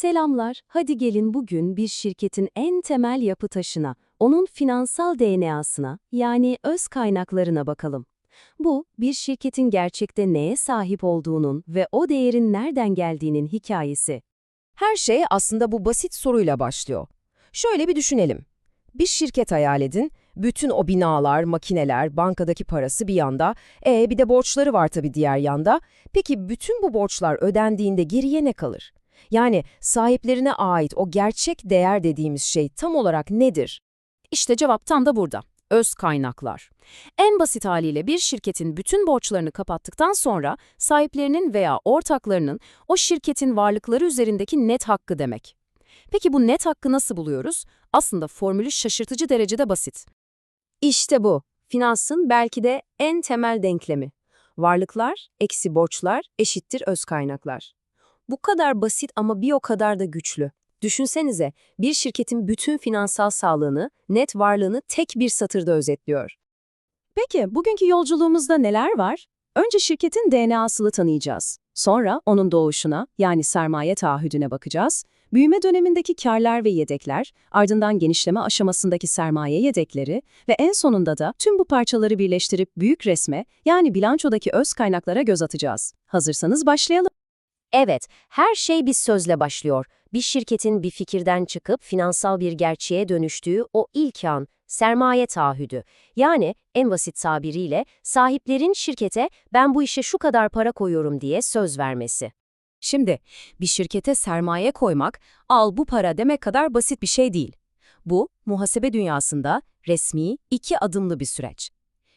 Selamlar. Hadi gelin bugün bir şirketin en temel yapı taşına, onun finansal DNA'sına yani öz kaynaklarına bakalım. Bu, bir şirketin gerçekte neye sahip olduğunun ve o değerin nereden geldiğinin hikayesi. Her şey aslında bu basit soruyla başlıyor. Şöyle bir düşünelim. Bir şirket hayal edin, bütün o binalar, makineler, bankadaki parası bir yanda, e bir de borçları var tabii diğer yanda. Peki bütün bu borçlar ödendiğinde geriye ne kalır? Yani sahiplerine ait o gerçek değer dediğimiz şey tam olarak nedir? İşte cevap tam da burada. Öz kaynaklar. En basit haliyle bir şirketin bütün borçlarını kapattıktan sonra sahiplerinin veya ortaklarının o şirketin varlıkları üzerindeki net hakkı demek. Peki bu net hakkı nasıl buluyoruz? Aslında formülü şaşırtıcı derecede basit. İşte bu, finansın belki de en temel denklemi. Varlıklar eksi borçlar eşittir öz kaynaklar. Bu kadar basit ama bir o kadar da güçlü. Düşünsenize, bir şirketin bütün finansal sağlığını, net varlığını tek bir satırda özetliyor. Peki, bugünkü yolculuğumuzda neler var? Önce şirketin DNA'sını tanıyacağız. Sonra onun doğuşuna, yani sermaye taahhüdüne bakacağız. Büyüme dönemindeki karlar ve yedekler, ardından genişleme aşamasındaki sermaye yedekleri ve en sonunda da tüm bu parçaları birleştirip büyük resme, yani bilançodaki öz kaynaklara göz atacağız. Hazırsanız başlayalım. Evet, her şey bir sözle başlıyor. Bir şirketin bir fikirden çıkıp finansal bir gerçeğe dönüştüğü o ilk an, sermaye taahhüdü. Yani en basit tabiriyle sahiplerin şirkete ben bu işe şu kadar para koyuyorum diye söz vermesi. Şimdi bir şirkete sermaye koymak, al bu para demek kadar basit bir şey değil. Bu, muhasebe dünyasında resmi, iki adımlı bir süreç.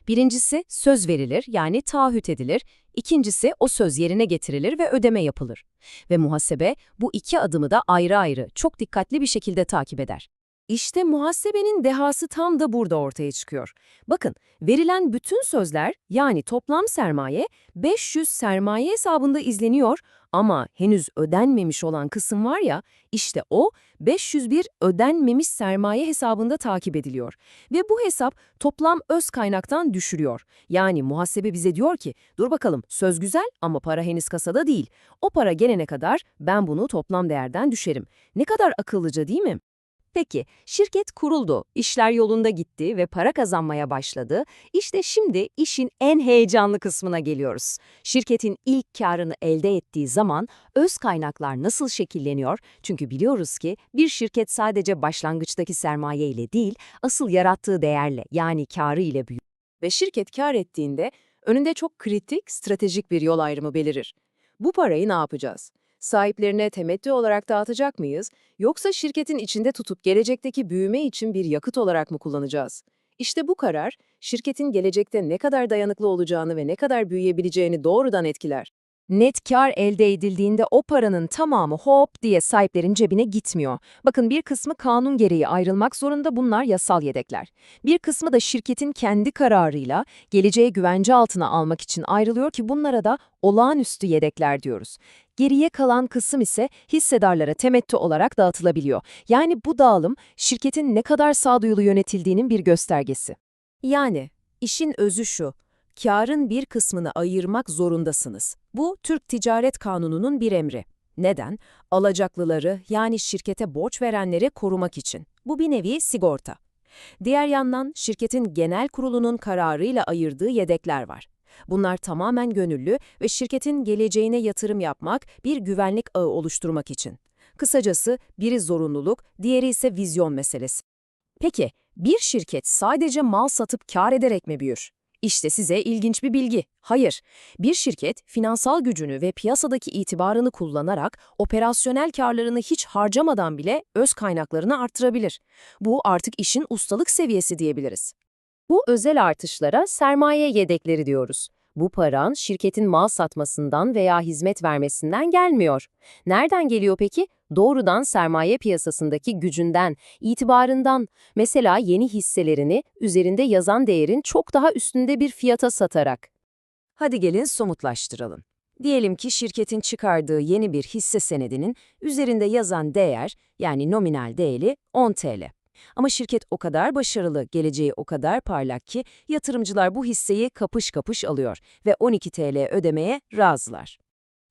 Birincisi söz verilir yani taahhüt edilir, ikincisi o söz yerine getirilir ve ödeme yapılır. Ve muhasebe bu iki adımı da ayrı ayrı, çok dikkatli bir şekilde takip eder. İşte muhasebenin dehası tam da burada ortaya çıkıyor. Bakın, verilen bütün sözler yani toplam sermaye 500 sermaye hesabında izleniyor ama henüz ödenmemiş olan kısım var ya, işte o 501 ödenmemiş sermaye hesabında takip ediliyor. Ve bu hesap toplam öz kaynaktan düşürüyor. Yani muhasebe bize diyor ki, dur bakalım söz güzel ama para henüz kasada değil. O para gelene kadar ben bunu toplam değerden düşerim. Ne kadar akıllıca değil mi? Peki, şirket kuruldu, işler yolunda gitti ve para kazanmaya başladı. İşte şimdi işin en heyecanlı kısmına geliyoruz. Şirketin ilk karını elde ettiği zaman öz kaynaklar nasıl şekilleniyor? Çünkü biliyoruz ki bir şirket sadece başlangıçtaki sermaye ile değil, asıl yarattığı değerle yani karı ile büyür. Ve şirket kar ettiğinde önünde çok kritik, stratejik bir yol ayrımı belirir. Bu parayı ne yapacağız? Sahiplerine temettü olarak dağıtacak mıyız, yoksa şirketin içinde tutup gelecekteki büyüme için bir yakıt olarak mı kullanacağız? İşte bu karar, şirketin gelecekte ne kadar dayanıklı olacağını ve ne kadar büyüyebileceğini doğrudan etkiler. Net kar elde edildiğinde o paranın tamamı hop diye sahiplerin cebine gitmiyor. Bakın bir kısmı kanun gereği ayrılmak zorunda bunlar yasal yedekler. Bir kısmı da şirketin kendi kararıyla geleceğe güvence altına almak için ayrılıyor ki bunlara da olağanüstü yedekler diyoruz. Geriye kalan kısım ise hissedarlara temettü olarak dağıtılabiliyor. Yani bu dağılım şirketin ne kadar sağduyulu yönetildiğinin bir göstergesi. Yani işin özü şu, karın bir kısmını ayırmak zorundasınız. Bu Türk Ticaret Kanunu'nun bir emri. Neden? Alacaklıları yani şirkete borç verenleri korumak için. Bu bir nevi sigorta. Diğer yandan şirketin genel kurulunun kararıyla ayırdığı yedekler var. Bunlar tamamen gönüllü ve şirketin geleceğine yatırım yapmak, bir güvenlik ağı oluşturmak için. Kısacası biri zorunluluk, diğeri ise vizyon meselesi. Peki, bir şirket sadece mal satıp kar ederek mi büyür? İşte size ilginç bir bilgi. Hayır. Bir şirket finansal gücünü ve piyasadaki itibarını kullanarak operasyonel karlarını hiç harcamadan bile öz kaynaklarını arttırabilir. Bu artık işin ustalık seviyesi diyebiliriz. Bu özel artışlara sermaye yedekleri diyoruz. Bu paran şirketin mal satmasından veya hizmet vermesinden gelmiyor. Nereden geliyor peki? Doğrudan sermaye piyasasındaki gücünden, itibarından, mesela yeni hisselerini üzerinde yazan değerin çok daha üstünde bir fiyata satarak. Hadi gelin somutlaştıralım. Diyelim ki şirketin çıkardığı yeni bir hisse senedinin üzerinde yazan değer, yani nominal değeri 10 TL. Ama şirket o kadar başarılı, geleceği o kadar parlak ki yatırımcılar bu hisseyi kapış kapış alıyor ve 12 TL ödemeye razılar.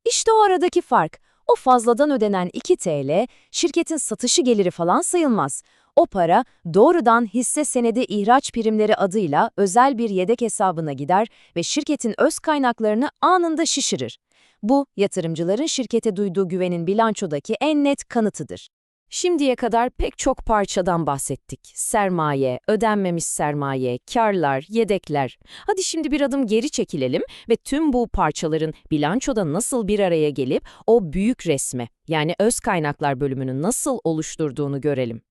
İşte o aradaki fark. O fazladan ödenen 2 TL, şirketin satışı geliri falan sayılmaz. O para doğrudan hisse senedi ihraç primleri adıyla özel bir yedek hesabına gider ve şirketin öz kaynaklarını anında şişirir. Bu, yatırımcıların şirkete duyduğu güvenin bilançodaki en net kanıtıdır. Şimdiye kadar pek çok parçadan bahsettik. Sermaye, ödenmemiş sermaye, karlar, yedekler. Hadi şimdi bir adım geri çekilelim ve tüm bu parçaların bilançoda nasıl bir araya gelip o büyük resmi, yani öz kaynaklar bölümünü nasıl oluşturduğunu görelim.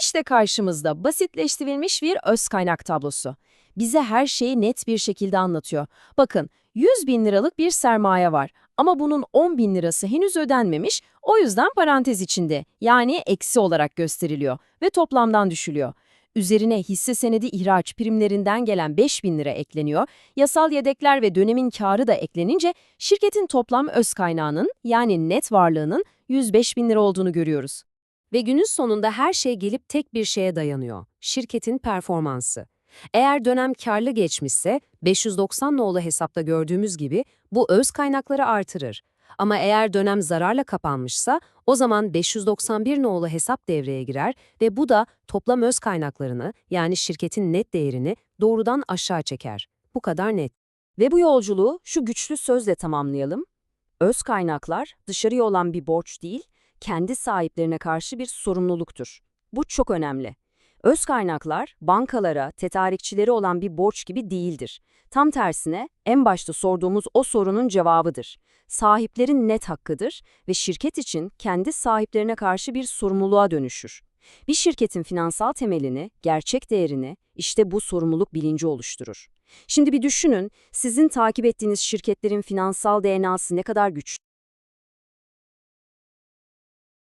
İşte karşımızda basitleştirilmiş bir öz kaynak tablosu. Bize her şeyi net bir şekilde anlatıyor. Bakın, 100 bin liralık bir sermaye var ama bunun 10 bin lirası henüz ödenmemiş, o yüzden parantez içinde, yani eksi olarak gösteriliyor ve toplamdan düşülüyor. Üzerine hisse senedi ihraç primlerinden gelen 5 bin lira ekleniyor, yasal yedekler ve dönemin karı da eklenince şirketin toplam öz kaynağının yani net varlığının 105 bin lira olduğunu görüyoruz. Ve günün sonunda her şey gelip tek bir şeye dayanıyor. Şirketin performansı. Eğer dönem karlı geçmişse 590 nolu hesapta gördüğümüz gibi bu öz kaynakları artırır. Ama eğer dönem zararla kapanmışsa o zaman 591 nolu hesap devreye girer ve bu da toplam öz kaynaklarını yani şirketin net değerini doğrudan aşağı çeker. Bu kadar net. Ve bu yolculuğu şu güçlü sözle tamamlayalım. Öz kaynaklar dışarıya olan bir borç değil, kendi sahiplerine karşı bir sorumluluktur. Bu çok önemli. Öz kaynaklar, bankalara, tedarikçileri olan bir borç gibi değildir. Tam tersine, en başta sorduğumuz o sorunun cevabıdır. Sahiplerin net hakkıdır ve şirket için kendi sahiplerine karşı bir sorumluluğa dönüşür. Bir şirketin finansal temelini, gerçek değerini işte bu sorumluluk bilinci oluşturur. Şimdi bir düşünün, sizin takip ettiğiniz şirketlerin finansal DNA'sı ne kadar güçlü?